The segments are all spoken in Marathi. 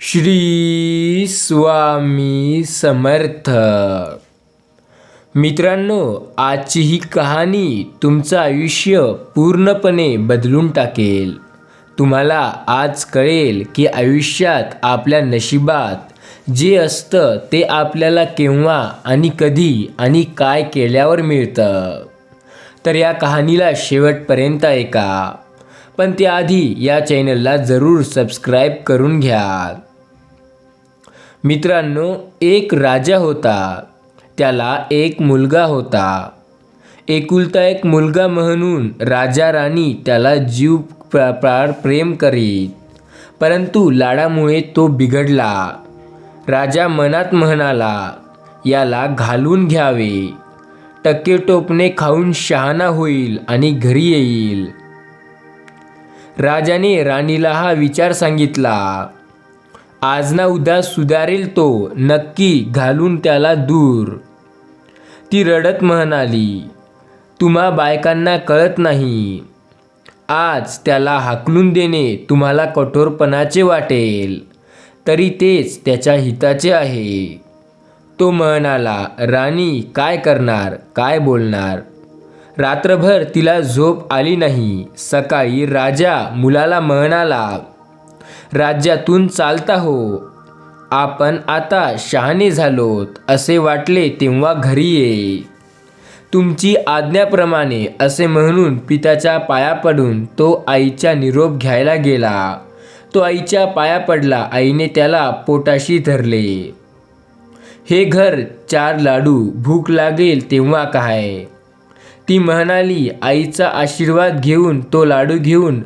श्री स्वामी समर्थ. मित्रांनो आजची ही कहाणी तुमचं आयुष्य पूर्णपणे बदलून टाकेल. तुम्हाला आज कळेल की आयुष्यात आपल्या नशिबात जे असतं ते आपल्याला केव्हा आणि कधी आणि काय केल्यावर मिळतं. तर या कहाणीला शेवटपर्यंत ऐका. पण त्याआधी या चॅनलला जरूर सबस्क्राईब करून घ्या. मित्रांनो एक राजा होता. त्याला एक मुलगा होता. एकुलता एक मुलगा म्हणून राजा राणी त्याला जीव प्रा प्रेम करीत. परंतु लाडामुळे तो बिघडला. राजा मनात म्हणाला याला घालून घ्यावे. टक्के टोपणे खाऊन शहाणा होईल आणि घरी येईल. राजाने राणीला हा विचार सांगितला. आज ना उद्या सुधारेल तो नक्की घालून त्याला दूर. ती रडत म्हणाली तुम्हा बायकांना कळत नाही. आज त्याला हाकलून देणे तुम्हाला कठोरपणाचे वाटेल तरी तेच त्याच्या हिताचे आहे. तो म्हणाला राणी काय करणार काय बोलणार? रात्रभर तिला झोप आली नाही. सकाळी राजा मुलाला म्हणाला राज्यातून चालता हो. आपण आता शहाणे झालोत असे वाटले तेव्हा घरी ये. तुमची आज्ञाप्रमाणे असे म्हणून पित्याच्या पाया पडून तो आईचा निरोप घ्यायला गेला. तो आईच्या पाया पडला आईने त्याला पोटाशी धरले. हे घर चार लाडू भूक लागेल तेव्हा काय? ती म्हणाली आईचा आशीर्वाद घेऊन तो लाडू घेऊन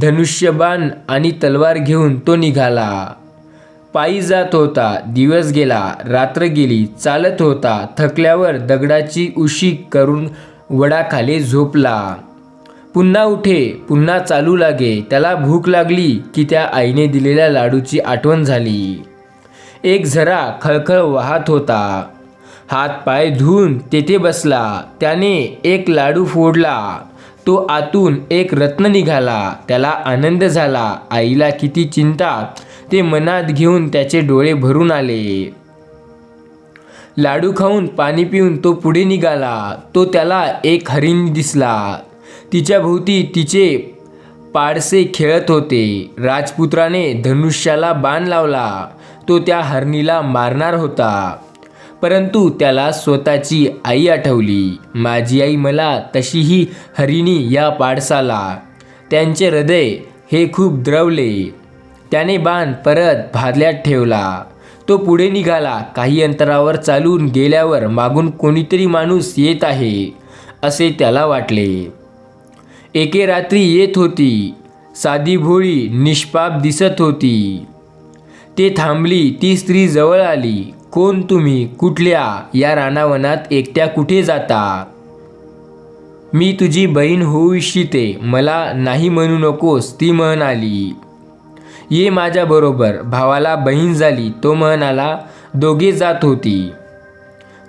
धनुष्यबाण आणि तलवार घेऊन तो निघाला. पायी जात होता दिवस गेला रात्र गेली चालत होता थकल्यावर दगडाची उशी करून वडाखाली झोपला. पुन्हा उठे पुन्हा चालू लागे त्याला भूक लागली की त्या आईने दिलेल्या लाडूची आठवण झाली. एक झरा खळखळ वाहत होता. हात पाय धुवून तेथे बसला त्याने एक लाडू फोडला. तो आतून एक रत्न निघाला. त्याला आनंद झाला. आईला किती चिंता. ते मनात घेऊन त्याचे डोळे भरून आले. लाडू खाऊन पाणी पिऊन तो पुढे निघाला. तो त्याला एक हरिण दिसला. तिच्या भोवती तिचे पाडसे खेळत होते. राजपुत्राने धनुष्याला बाण लावला. तो त्या हरणीला मारणार होता. परंतु त्याला स्वतःची आई आठवली. माझी आई मला तशीही हरिणी या पाडसाला. त्यांचे हृदय हे खूप द्रवले. त्याने बाण परत भादल्यात ठेवला. तो पुढे निघाला. काही अंतरावर चालून गेल्यावर मागून कोणीतरी माणूस येत आहे असे त्याला वाटले. एके रात्री येत होती. साधी भोळी निष्पाप दिसत होती. ते थांबली. ती स्त्री जवळ आली. कोण तुम्ही? कुठल्या? या रानावनात एकट्या कुठे जाता? मी तुझी बहीण होऊ इच्छिते. मला नाही म्हणू नकोस ती म्हणाली ये माझ्याबरोबर भावाला बहीण झाली. तो म्हणाला दोघे जात होती.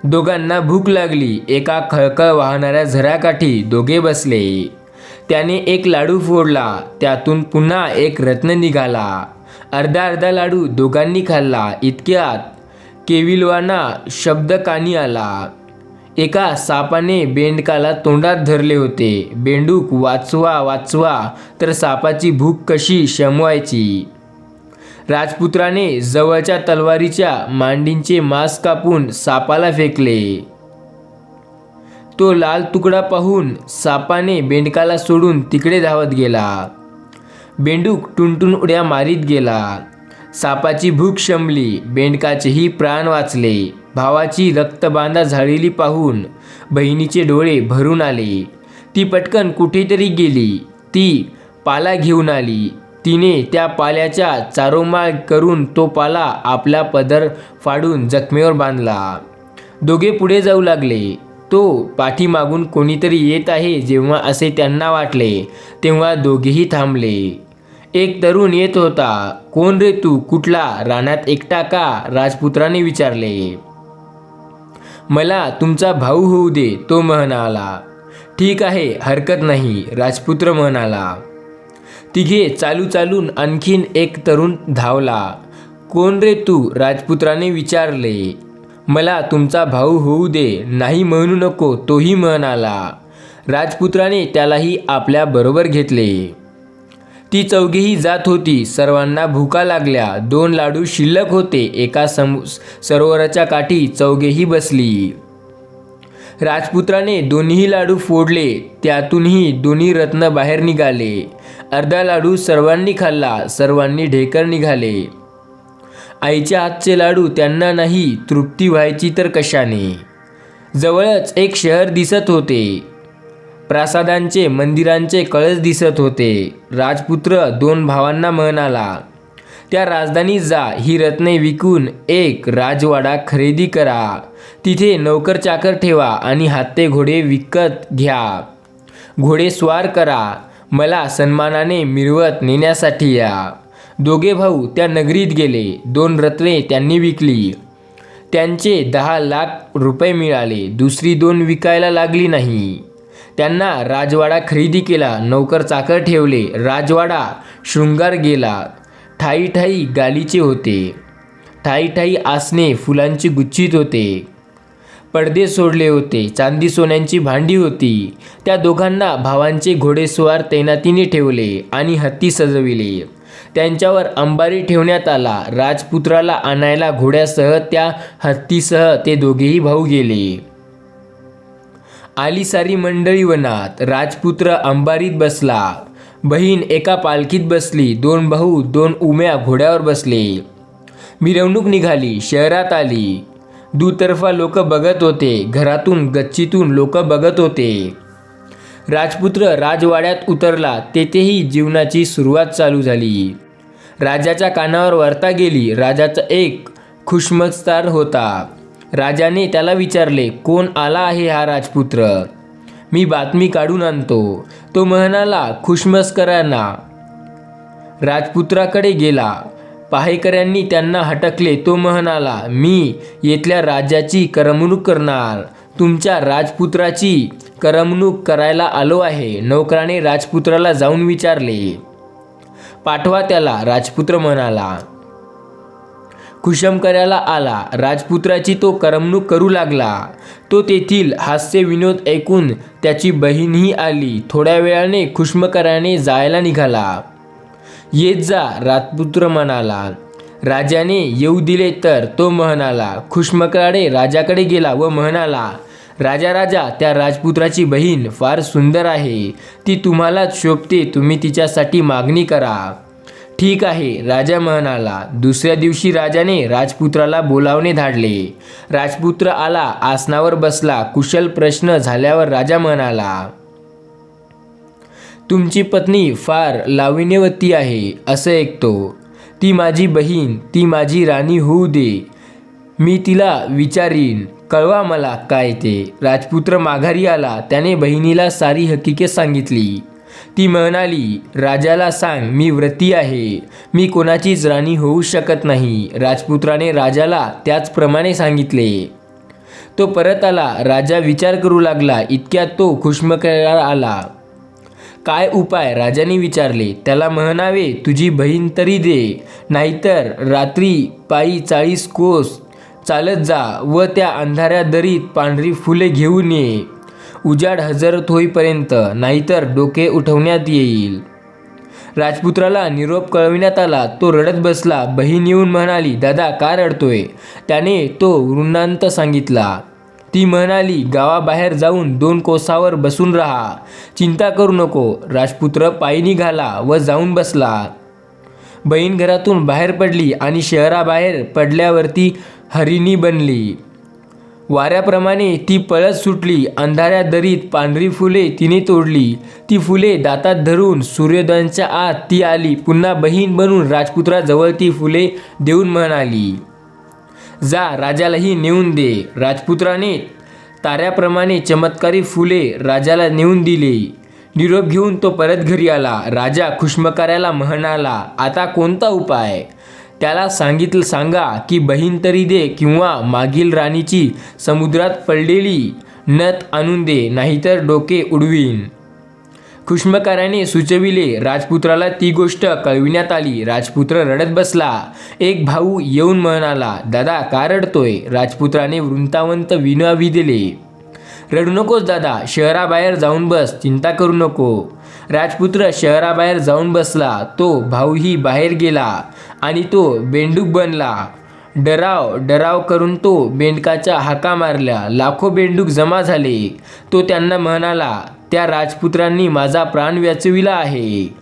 दोघांना भूक लागली. एका खळखळ वाहणाऱ्या झऱ्याकाठी दोघे बसले. त्याने एक लाडू फोडला. त्यातून पुन्हा एक रत्न निघाला. अर्धा अर्धा लाडू दोघांनी खाल्ला. इतक्यात केविलवाना शब्द कानी आला. एका सापाने बेंडकाला तोंडात धरले होते. बेंडूक वाचवा वाचवा तर सापाची भूक कशी शमवायची? राजपुत्राने जवळच्या तलवारीच्या मांडींचे मांस कापून सापाला फेकले. तो लाल तुकडा पाहून सापाने बेंडकाला सोडून तिकडे धावत गेला. बेंडूक टुनटुन उड्या मारीत गेला. सापाची भूक शमली बेंडकाचेही प्राण वाचले भावाची रक्तबांधा झालेली पाहून बहिणीचे डोळे भरून आले. ती पटकन कुठेतरी गेली ती पाला घेऊन आली. तिने त्या पाल्याच्या चारोमाळ करून तो पाला आपला पदर फाडून जखमेवर बांधला. दोघे पुढे जाऊ लागले. तो पाठीमागून कोणीतरी येत आहे जेव्हा असे त्यांना वाटले तेव्हा दोघेही थांबले. एक तरुण येत होता. कोण रे तू? कुठला? रानात एकटा का? राजपुत्राने विचारले. मला तुमचा भाऊ होऊ दे तो म्हणाला. ठीक आहे हरकत नाही राजपुत्र म्हणाला. तिघे चालू चालून आणखीन एक तरुण धावला. कोण रे तू? राजपुत्राने विचारले. मला तुमचा भाऊ होऊ दे नाही म्हणू नको तोही म्हणाला. राजपुत्राने त्यालाही आपल्या बरोबर घेतले. ती चौघेही जात होती. सर्वांना भुका लागल्या. दोन लाडू शिल्लक होते. एका सम सरोवराच्या काठी चौघेही बसली. राजपुत्राने दोन्ही लाडू फोडले. त्यातूनही दोन्ही रत्न बाहेर निघाले. अर्धा लाडू सर्वांनी खाल्ला. सर्वांनी ढेकर निघाले. आईच्या हातचे लाडू त्यांना नाही तृप्ती व्हायची तर कशाने? जवळच एक शहर दिसत होते. प्रासादांचे मंदिरांचे कळस दिसत होते. राजपुत्र दोन भावांना म्हणाला त्या राजधानीत जा ही रत्ने विकून एक राजवाडा खरेदी करा. तिथे नौकर चाकर ठेवा आणि हत्ते घोडे विकत घ्या. घोडे स्वार करा. मला सन्मानाने मिरवत नेण्यासाठी या. दोघे भाऊ त्या नगरीत गेले. दोन रत्ने त्यांनी विकली. त्यांचे दहा लाख रुपये मिळाले. दुसरी दोन विकायला लागली नाही. त्यांना राजवाडा खरेदी केला नौकर चाकर ठेवले राजवाडा शृंगार गेला. ठाई ठाई गालीचे होते. ठाई ठाई आसने फुलांची गुच्छित होते. पडदे सोडले होते चांदी सोन्यांची भांडी होती. त्या दोघांना भावांचे घोडेस्वार तैनातीने ठेवले आणि हत्ती सजविले. त्यांच्यावर अंबारी ठेवण्यात आला. राजपुत्राला आणायला घोड्यासह त्या हत्तीसह ते दोघेही भाऊ गेले. आली सारी मंडळी वनात राजपुत्र अंबारीत बसला. बहीण एका पालखीत बसली. दोन भाऊ दोन उम्या घोड्यावर बसले. मिरवणूक निघाली. शहरात आली. दुतर्फा लोक बघत होते. घरातून गच्चीतून लोक बघत होते. राजपुत्र राजवाड्यात उतरला. तेथेही जीवनाची सुरुवात चालू झाली. राजाच्या कानावर वार्ता गेली. राजाचा एक खुशमस्तार होता. राजाने त्याला विचारले कोण आला आहे हा राजपुत्र? मी बातमी काढून आणतो. तो म्हणाला खुशमस्करांना राजपुत्राकडे गेला. पहायकऱ्यांनी त्यांना हटकले. तो म्हणाला मी येथल्या राज्याची करमणूक करणार. तुमच्या राजपुत्राची करमणूक करायला आलो आहे. नौकराने राजपुत्राला जाऊन विचारले. पाठवा त्याला राजपुत्र म्हणाला. खुशम करायला आला. राजपुत्राची तो करमणूक करू लागला. तो तेथील हास्य विनोद ऐकून त्याची बहीणही आली. थोड्या वेळाने खुशमकराने जायला निघाला. येत जा राजपुत्र म्हणाला. राजाने येऊ दिले तर तो म्हणाला. खुशमकराडे राजाकडे गेला व म्हणाला राजा राजा त्या राजपुत्राची बहीण फार सुंदर आहे. ती तुम्हालाच शोभते. तुम्ही तिच्यासाठी मागणी करा. ठीक आहे राजा म्हणाला. दुसऱ्या दिवशी राजाने राजपुत्राला बोलावणे धाडले. राजपुत्र आला आसनावर बसला. कुशल प्रश्न झाल्यावर राजा म्हणाला तुमची पत्नी फार लाविण्यवती आहे असं ऐकतो. ती माझी बहीण ती माझी राणी होऊ दे. मी तिला विचारीन. कळवा मला काय ते. राजपुत्र माघारी आला. त्याने बहिणीला सारी हकीकत सांगितली. ती म्हणाली राजाला सांग मी व्रती आहे. मी कोणाचीच राणी होऊ शकत नाही. राजपुत्राने राजाला त्याचप्रमाणे सांगितले. तो परत आला. राजा विचार करू लागला. इतक्यात तो खुशमकरार आला. काय उपाय? राजाने विचारले. त्याला म्हणावे तुझी बहीण तरी दे. नाहीतर रात्री पायी चाळीस कोस चालत जा व त्या अंधाऱ्या दरीत पांढरी फुले घेऊन ये. उजाड हजरत होईपर्यंत नाहीतर डोके उठवण्यात येईल. राजपुत्राला निरोप कळविण्यात आला तो रडत बसला. बहीण येऊन म्हणाली दादा का रडतोय? त्याने तो वृणांत सांगितला. ती म्हणाली गावाबाहेर जाऊन दोन कोसावर बसून राहा. चिंता करू नको. राजपुत्र पायी निघाला व जाऊन बसला. बहीण घरातून बाहेर पडली आणि शहराबाहेर पडल्यावरती हरिणी बनली. वाऱ्याप्रमाणे ती पळत सुटली अंधाऱ्या दरीत पांढरी फुले तिने तोडली. ती फुले दातात धरून सूर्योदयांच्या आत ती आली. पुन्हा बहीण बनून राजपुत्राजवळ ती फुले देऊन म्हणाली जा राजालाही नेऊन दे. राजपुत्राने ताऱ्याप्रमाणे चमत्कारी फुले राजाला नेऊन दिली. निरोप घेऊन तो परत घरी आला. राजा खुशमकाऱ्याला म्हणाला आता कोणता उपाय? त्याला सांगितलं सांगा की बहीण तरी दे किंवा मागील राणीची समुद्रात पडलेली नथ आणून दे नाहीतर डोके उडवीन. खुष्मकाराने सुचविले राजपुत्राला ती गोष्ट कळविण्यात आली. राजपुत्र रडत बसला. एक भाऊ येऊन म्हणाला दादा का रडतोय? राजपुत्राने वृंतावंत विनावी दिले रडू नकोस दादा. शहराबाहेर जाऊन बस. चिंता करू नको. राजपुत्र शहराबाहेर जाऊन बसला. तो भाऊही बाहेर गेला आणि तो बेंडूक बनला. डराव डराव करून तो बेंडकाच्या हाका मारल्या. लाखो बेंडूक जमा झाले. तो त्यांना म्हणाला त्या राजपुत्रांनी माझा प्राण वाचविला आहे.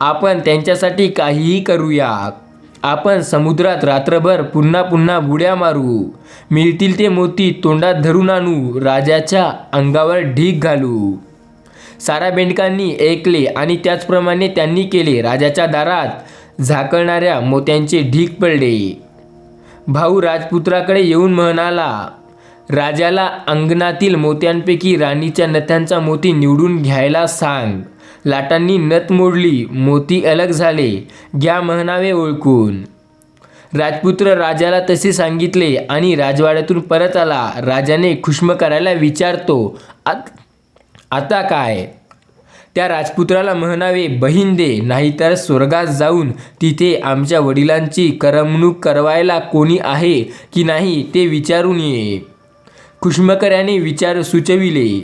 आपण त्यांच्यासाठी काहीही करूया. आपण समुद्रात रात्रभर पुन्हा पुन्हा बुड्या मारू. मिळतील ते मोती तोंडात धरून आणू. राजाच्या अंगावर ढीक घालू. सारा बेंडकांनी ऐकले आणि त्याचप्रमाणे त्यांनी केले. राजाच्या दारात झाकळणाऱ्या मोत्यांचे ढीक पडले. भाऊ राजपुत्राकडे येऊन म्हणाला राजाला अंगणातील मोत्यांपैकी राणीच्या नथ्यांचा मोती निवडून घ्यायला सांग. लाटांनी नथ मोडली मोती अलग झाले. घ्या म्हणावे ओळखून. राजपुत्र राजाला तसे सांगितले आणि राजवाड्यातून परत आला. राजाने खुश्म करायला विचारतो "आत- आता काय? त्या राजपुत्राला म्हणावे बहीण दे नाहीतर स्वर्गात जाऊन तिथे आमच्या वडिलांची करमणूक करवायला कोणी आहे की नाही ते विचारून ये. खुष्मकऱ्याने विचार सुचविले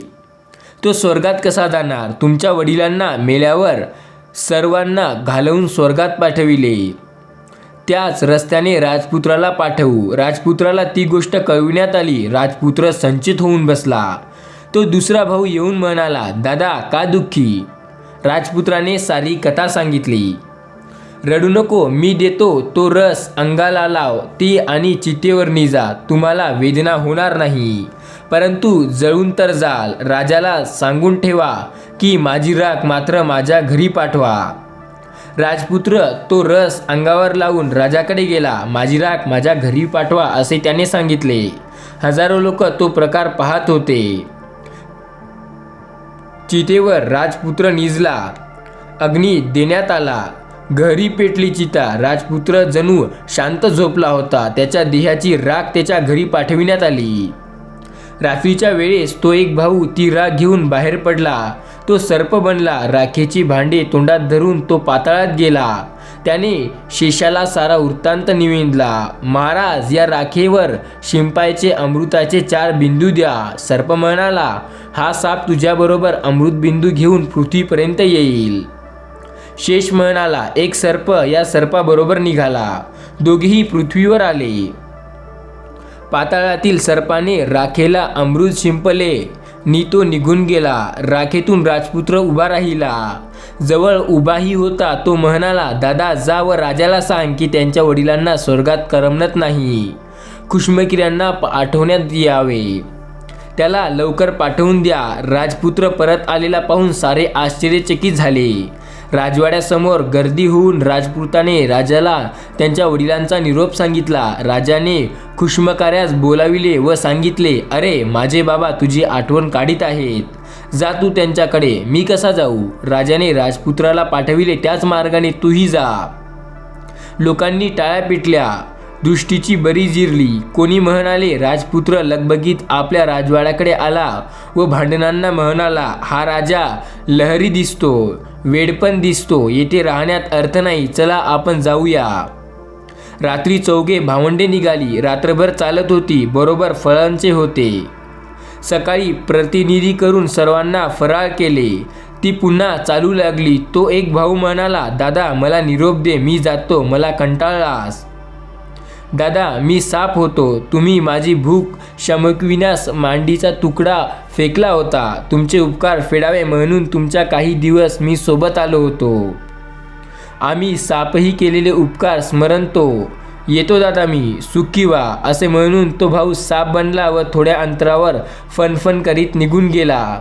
तो स्वर्गात कसा जाणार? तुमच्या वडिलांना मेल्यावर सर्वांना घालवून स्वर्गात पाठविले. त्याच रस्त्याने राजपुत्राला पाठवू. राजपुत्राला ती गोष्ट कळविण्यात आली. राजपुत्र संचित होऊन बसला. तो दुसरा भाऊ येऊन म्हणाला दादा का दुःखी? राजपुत्राने सारी कथा सांगितली. रडू नको मी देतो तो रस अंगाला लाव ती आणि चितेवर निजा तुम्हाला वेदना होणार नाही. परंतु जळून तर जाल राजाला सांगून ठेवा की माझी राख मात्र माझ्या घरी पाठवा. राजपुत्र तो रस अंगावर लावून राजाकडे गेला माझी राख माझ्या घरी पाठवा असे त्याने सांगितले. हजारो लोक तो प्रकार पाहत होते. चितेवर राजपुत्र निजला. अग्नी देण्यात आला. घरी पेटली चिता. राजपुत्र जणू शांत झोपला होता. त्याच्या देहाची राख त्याच्या घरी पाठविण्यात आली. रात्रीच्या वेळेस तो एक भाऊ ती राख घेऊन बाहेर पडला. तो सर्प बनला. राखेची भांडे तोंडात धरून तो पाताळात गेला. त्याने शेषाला सारा वृत्तांत निवेदला. महाराज या राखेवर शिंपायचे अमृताचे चार बिंदू द्या. सर्प म्हणाला हा साप तुझ्याबरोबर अमृत बिंदू घेऊन पृथ्वीपर्यंत येईल. शेष म्हणाला एक सर्प या सर्पाबरोबर निघाला. दोघेही पृथ्वीवर आले. पाताळातील सर्पाने राखेला अमृत शिंपले. नी तो निघून गेला. राखेतून राजपुत्र उभा राहिला. जवळ उभाही होता. तो म्हणाला दादा जा व राजाला सांग की त्यांच्या वडिलांना स्वर्गात करमणत नाही. खुशमकिऱ्यांना आठवण्यात यावे. त्याला लवकर पाठवून द्या. राजपुत्र परत आलेला पाहून सारे आश्चर्यचकित झाले. राजवाड्यासमोर गर्दी होऊन राजपुताने राजाला त्यांच्या वडिलांचा निरोप सांगितला. राजाने खुष्मकार्यास बोलाविले व सांगितले अरे माझे बाबा तुझी आठवण काढीत आहेत. जा तू त्यांच्याकडे मी कसा जाऊ? राजाने राजपुत्राला पाठविले त्याच मार्गाने तूही जा. लोकांनी टाळ्या पिटल्या. दृष्टीची बरी जिरली. कोणी म्हणाले राजपुत्र लगबगीत आपल्या राजवाड्याकडे आला व भांडणांना म्हणाला हा राजा लहरी दिसतो वेडपण दिसतो येथे राहण्यात अर्थ नाही चला आपण जाऊया रात्री चौघे भावंडे निघाली. रात्रभर चालत होती बरोबर फळांचे होते. सकाळी प्रतिनिधी करून सर्वांना फराळ केले. ती पुन्हा चालू लागली. तो एक भाऊ म्हणाला दादा मला निरोप दे मी जातो मला कंटाळलास. दादा मी साप होतो. तुम्ही माझी भूक शमकविण्यास मांडीचा तुकडा फेकला होता. तुमचे उपकार फेडावे म्हणून तुमच्या काही दिवस मी सोबत आलो होतो. आम्ही सापही केलेले उपकार स्मरणतो येतो दादा मी सुखी व्हा असे म्हणून तो भाऊ साप बनला व थोड्या अंतरावर फनफन करीत निघून गेला.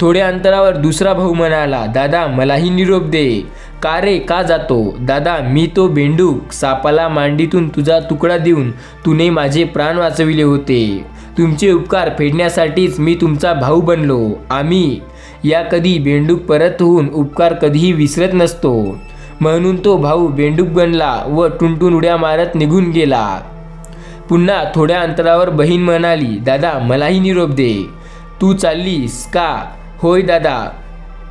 थोड्या अंतरावर दुसरा भाऊ म्हणाला दादा मलाही निरोप दे. का रे? का जातो? दादा मी तो बेंडूक सापाला मांडीतून तुझा तुकडा देऊन तुने माझे प्राण वाचविले होते. तुमचे उपकार फेडण्यासाठीच मी तुमचा भाऊ बनलो. आम्ही या कधी बेंडूक परत होऊन उपकार कधीही विसरत नसतो. म्हणून तो भाऊ बेंडूक बनला व टुनटुन उड्या मारत निघून गेला. पुन्हा थोड्या अंतरावर बहीण म्हणाली दादा मलाही निरोप दे. तू चाललीस का? होय दादा.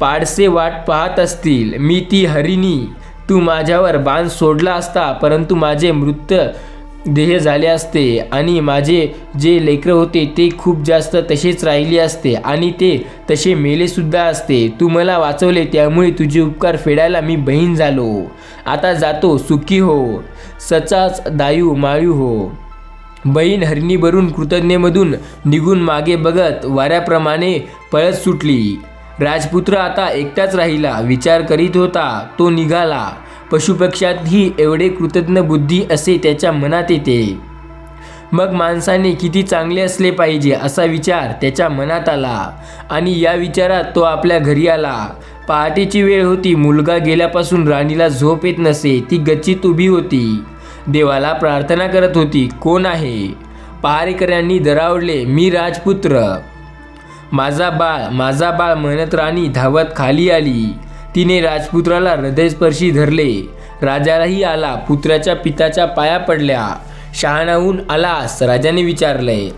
पाडसे वाट पाहत असतील. मी ती हरिणी. तू माझ्यावर बाण सोडला असता परंतु माझे मृत देह झाले असते आणि माझे जे लेकरं होते ते खूप जास्त तसेच राहिले असते आणि ते तसे मेलेसुद्धा असते. तू मला वाचवले त्यामुळे तुझे उपकार फेडायला मी बहीण झालो. आता जातो सुखी हो. सचाच दायू माळू हो. बहीण हरिणीवरून कृतज्ञेमधून निघून मागे बघत वाऱ्याप्रमाणे पळत सुटली. राजपुत्र आता एकटाच राहिला विचार करीत होता तो निघाला. पशुपक्षातही एवढे कृतज्ञ बुद्धी असे त्याच्या मनात येते. मग माणसाने किती चांगले असले पाहिजे असा विचार त्याच्या मनात आला आणि या विचारात तो आपल्या घरी आला. पहाटेची वेळ होती मुलगा गेल्यापासून राणीला झोप येत नसे ती गच्चीत उभी होती. देवाला प्रार्थना करत होती कोण आहे? पहारेकऱ्यांनी दरावडले मी राजपुत्र. माझा बाळ माझा बाळ म्हणत राणी धावत खाली आली. तिने राजपुत्राला हृदयस्पर्शी धरले. राजालाही आला पुत्राच्या पिताच्या पाया पडल्या. शहाणाहून आलास राजाने विचारले.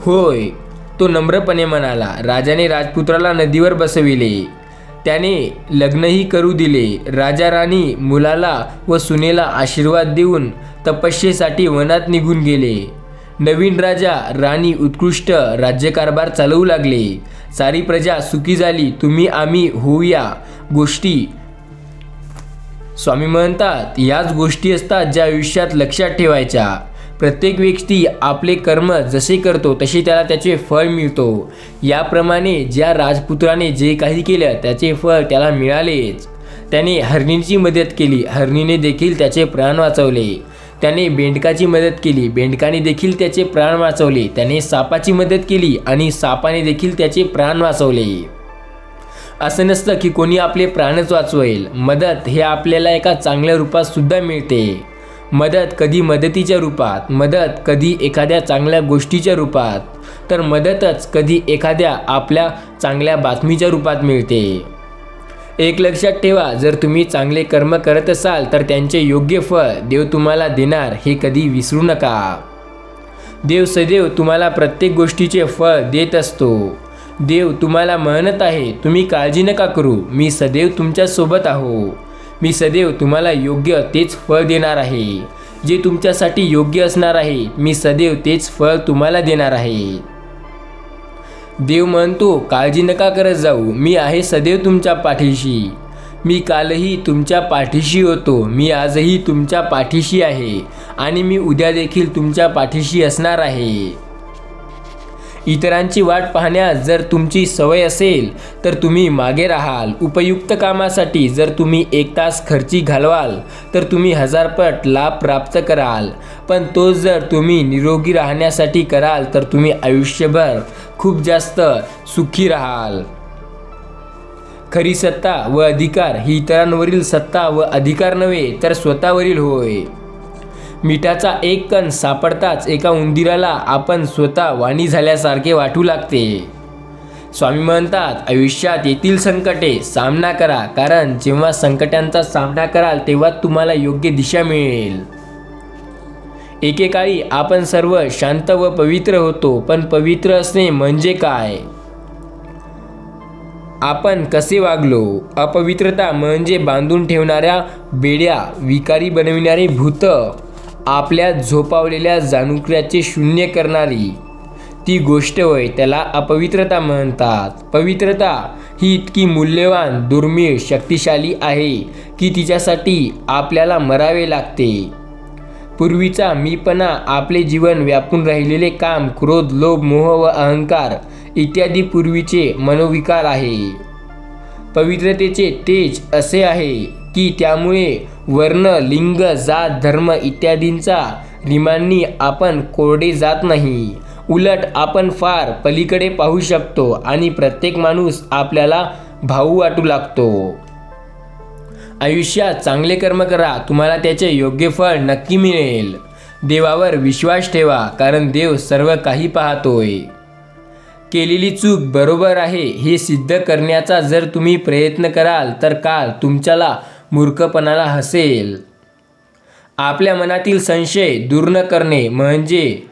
होय तो नम्रपणे म्हणाला. राजाने राजपुत्राला नदीवर बसविले. त्याने लग्नही करू दिले. राजा राणी मुलाला व सुनेला आशीर्वाद देऊन तपस्येसाठी वनात निघून गेले. नवीन राजा राणी उत्कृष्ट राज्यकारभार चालवू लागले. सारी प्रजा सुखी झाली. तुम्ही आम्ही होऊया. गोष्टी स्वामी म्हणतात याच गोष्टी असतात ज्या आयुष्यात लक्षात ठेवायच्या. प्रत्येक व्यक्ती आपले कर्म जसे करतो तसे त्याला त्याचे फळ मिळतो. याप्रमाणे ज्या राजपुत्राने जे काही केलं त्याचे फळ त्याला मिळालेच. त्याने हरणीची मदत केली. हरणीने देखील त्याचे प्राण वाचवले. त्याने बेंडकाची मदत केली. बेंडकाने देखील त्याचे प्राण वाचवले. त्याने सापाची मदत केली आणि सापाने देखील त्याचे प्राण वाचवले. असं नसतं की कोणी आपले प्राणच वाचवेल. मदत हे आपल्याला एका चांगल्या रूपात सुद्धा मिळते. मदत कधी मदतीच्या रूपात मदत कधी एखाद्या चांगल्या गोष्टीच्या रूपात. तर मदतच कधी एखाद्या आपल्या चांगल्या बातमीच्या रूपात मिळते. एक लक्षात ठेवा जर तुम्ही चांगले कर्म करत असाल तर त्यांचे योग्य फळ देव तुम्हाला देणार हे कधी विसरू नका. देव सदैव तुम्हाला प्रत्येक गोष्टीचे फळ देत असतो. देव तुम्हाला म्हणत आहे तुम्ही काळजी नका करू मी सदैव तुमच्यासोबत आहो. मी सदैव तुम्हाला योग्य तेच फळ देणार आहे. जे तुमच्यासाठी योग्य असणार आहे मी सदैव तेच फळ तुम्हाला देणार आहे. देव म्हणतो काळजी नका करत जाऊ. मी आहे सदैव तुमच्या पाठीशी. मी कालही तुमच्या पाठीशी होतो. मी आजही तुमच्या पाठीशी आहे. आणि मी उद्या देखील तुमच्या पाठीशी असणार आहे. इतरांची वाट पाहण्यास जर तुमची सवय असेल तर तुम्ही मागे राहाल. उपयुक्त कामासाठी जर तुम्ही एक तास खर्ची घालवाल तर तुम्ही हजारपट लाभ प्राप्त कराल. पण तो जर तुम्ही निरोगी राहण्यासाठी कराल तर तुम्ही आयुष्यभर खूप जास्त सुखी राहाल. खरी सत्ता व अधिकार ही इतरांवरील सत्ता व अधिकार नव्हे तर स्वतःवरील होय. मिठाचा एक कण सापडताच एका उंदीराला आपण स्वतः वाणी झाल्यासारखे वाटू लागते. स्वामी म्हणतात आयुष्यात येथील संकटे सामना करा. कारण जेव्हा संकटांचा सामना कराल तेव्हा तुम्हाला योग्य दिशा मिळेल. एकेकाळी आपण सर्व शांत व पवित्र होतो पण पवित्र असणे म्हणजे काय? आपण कसे वागलो? अपवित्रता म्हणजे बांधून ठेवणाऱ्या बेड्या विकारी बनविणारे भूत आपल्या झोपावलेल्या जाणुकऱ्याचे शून्य करणारी. ती गोष्ट होय त्याला अपवित्रता म्हणतात. पवित्रता ही इतकी मूल्यवान दुर्मिळ शक्तिशाली आहे की तिच्यासाठी आपल्याला मरावे लागते. पूर्वीचा मीपणा आपले जीवन व्यापून राहिलेले काम क्रोध लोभ मोह व अहंकार इत्यादी पूर्वीचे मनोविकार आहे. पवित्रतेचे तेज असे आहे की त्यामुळे वर्ण लिंग जात धर्म इत्यादींचा रिमांनी आपण कोरडे जात नाही. उलट आपण फार पलीकडे पाहू शकतो आणि प्रत्येक माणूस आपल्याला भाऊ वाटू लागतो. आयुष्यात चांगले कर्म करा तुम्हाला त्याचे योग्य फळ नक्की मिळेल. देवावर विश्वास ठेवा कारण देव सर्व काही पाहतोय. केलेली चूक बरोबर आहे हे सिद्ध करण्याचा जर तुम्ही प्रयत्न कराल तर काल तुमच्याला मूर्खपणाला हसेल. आपल्या मनातील संशय दूर न करणे म्हणजे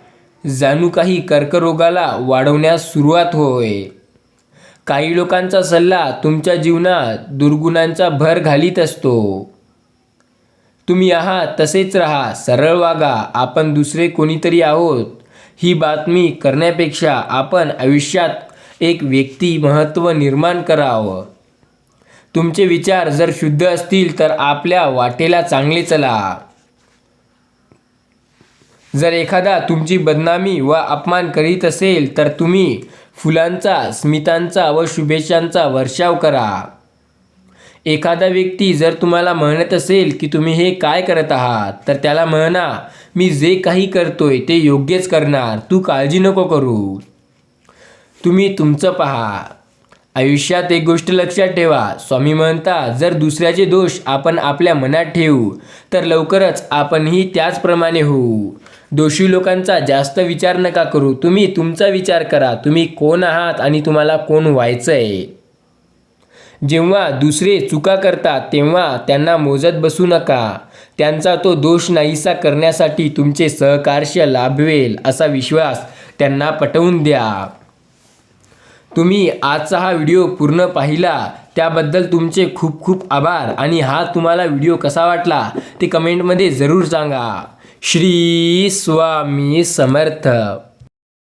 जाणू काही कर्करोगाला वाढवण्यास सुरुवात होय. काही लोकांचा सल्ला तुमच्या जीवनात दुर्गुणांचा भर घालीत असतो. तुम्ही आहात तसेच राहा सरळ वागा आपण दुसरे कोणीतरी आहोत ही बातमी करण्यापेक्षा आपण आयुष्यात एक व्यक्ती महत्त्व निर्माण करावं. तुमचे विचार जर शुद्ध असतील तर आपल्या वाटेला चांगले चला. जर एखादा तुमची बदनामी व अपमान करीत असेल तर तुम्ही फुलांचा स्मितांचा व शुभेच्छांचा वर्षाव करा. एखादा व्यक्ती जर तुम्हाला म्हणत असेल की तुम्ही हे काय करत आहात तर त्याला म्हणा मी जे काही करतोय ते योग्यच करणार तू काळजी नको करू. तुम्ही तुमचं पहा. आयुष्यात एक गोष्ट लक्षात ठेवा. स्वामी म्हणता जर दुसऱ्याचे दोष आपण आपल्या मनात ठेवू तर लवकरच आपणही त्याचप्रमाणे होऊ. दोषी लोकांचा जास्त विचार नका करू. तुम्ही तुमचा विचार करा. तुम्ही कोण आहात आणि तुम्हाला कोण व्हायचं आहे जेव्हा दुसरे चुका करतात तेव्हा त्यांना मोजत बसू नका. त्यांचा तो दोष नाहीसा करण्यासाठी तुमचे सहकार्य लाभवेल असा विश्वास त्यांना पटवून द्या. तुम्ही आजचा हा व्हिडिओ पूर्ण पाहिला त्याबद्दल तुमचे खूप खूप आभार. आणि हा तुम्हाला व्हिडिओ कसा वाटला ते कमेंटमध्ये जरूर सांगा. श्री स्वामी समर्थ.